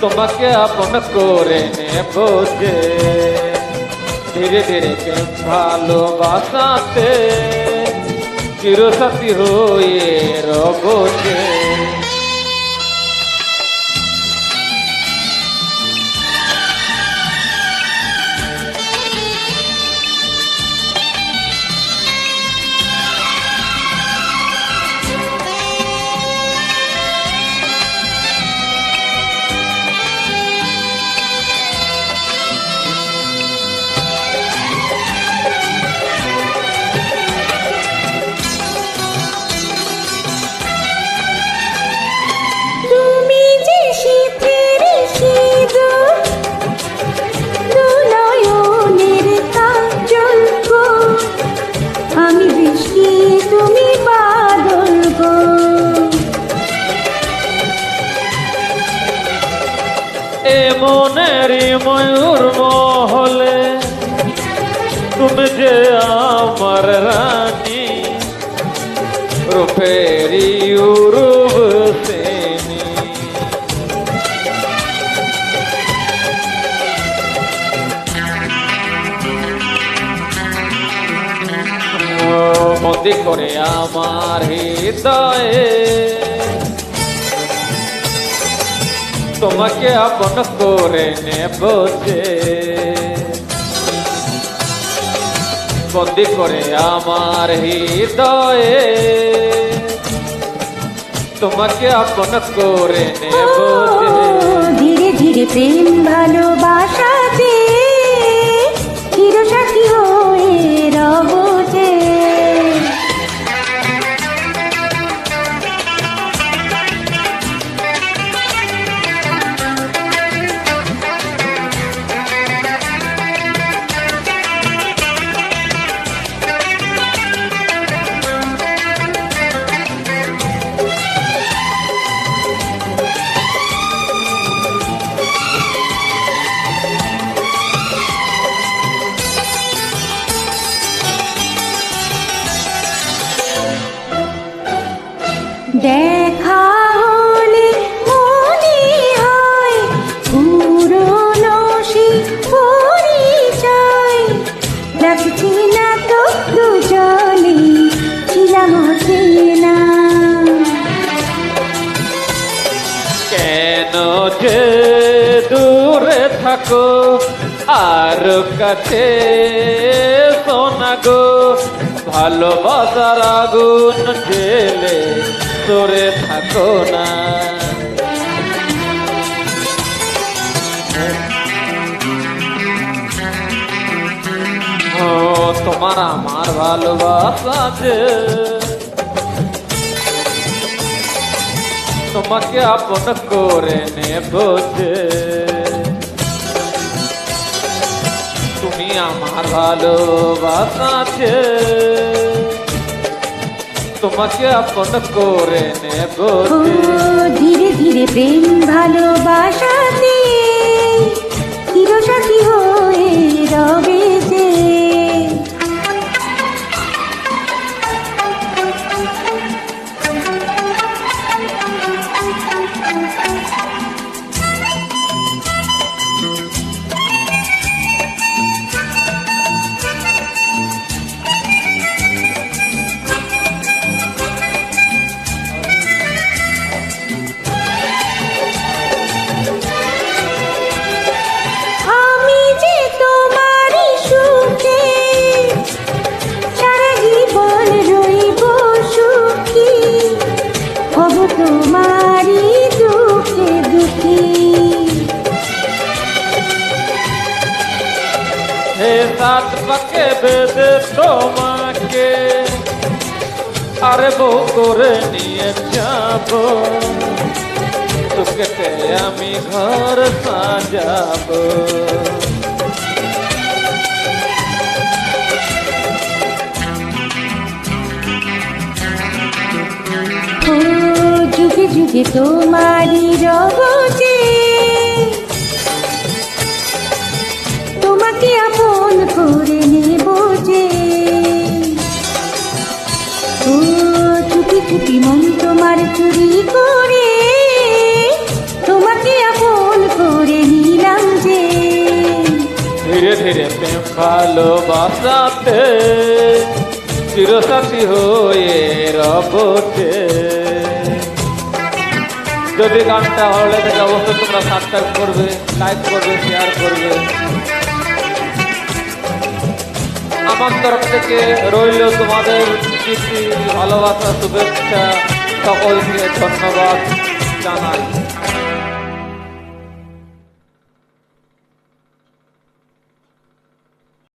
তোমাকে আপন করে নেব যে ধীরে ধীরে ভালোবাসাতে চিরসাথী হয়ে রব যে ময়ূর মহলে তুমি যে আমার রানী। রূপেরি উরুব সেনি মন্দি করে আমার হৃদয়ে তোমাকে আপন করে নেব যে। বন্দি করে আমার হৃদয়ে। তোমাকে আপন করে নেব যে। ধীরে ধীরে প্রেম ভালোবাসাতে কেন যে দূরে থাকো আর কাছে সোনা গো ভালোবাসার আগুন জেলে সরে থাকো না। তোমার আমার ভালোবাসা যে তোমাকে আপন করে নেব যে তুমি আমার ভালোবাসা আছে তোমাকে আপন করে নেব যে ধীরে ধীরে প্রেম ভালোবাসাতে বেদে তোমাকে। আরে বউ করে নিয়ে যাব। কেটে আমি ঘর সাজাবো। ও যুগে যুগে তোমারই রবজে ভালোবাসাতে চিরসাথী হয়ে রবতে যদি গানটা ভালো লাগে অবশ্যই তোমরা সাবস্ক্রাইব করবে লাইক করবে শেয়ার করবে। আমার তরফ থেকে রইল তোমাদের প্রীতি, ভালোবাসা, শুভেচ্ছা, সকলকে ধন্যবাদ জানাই।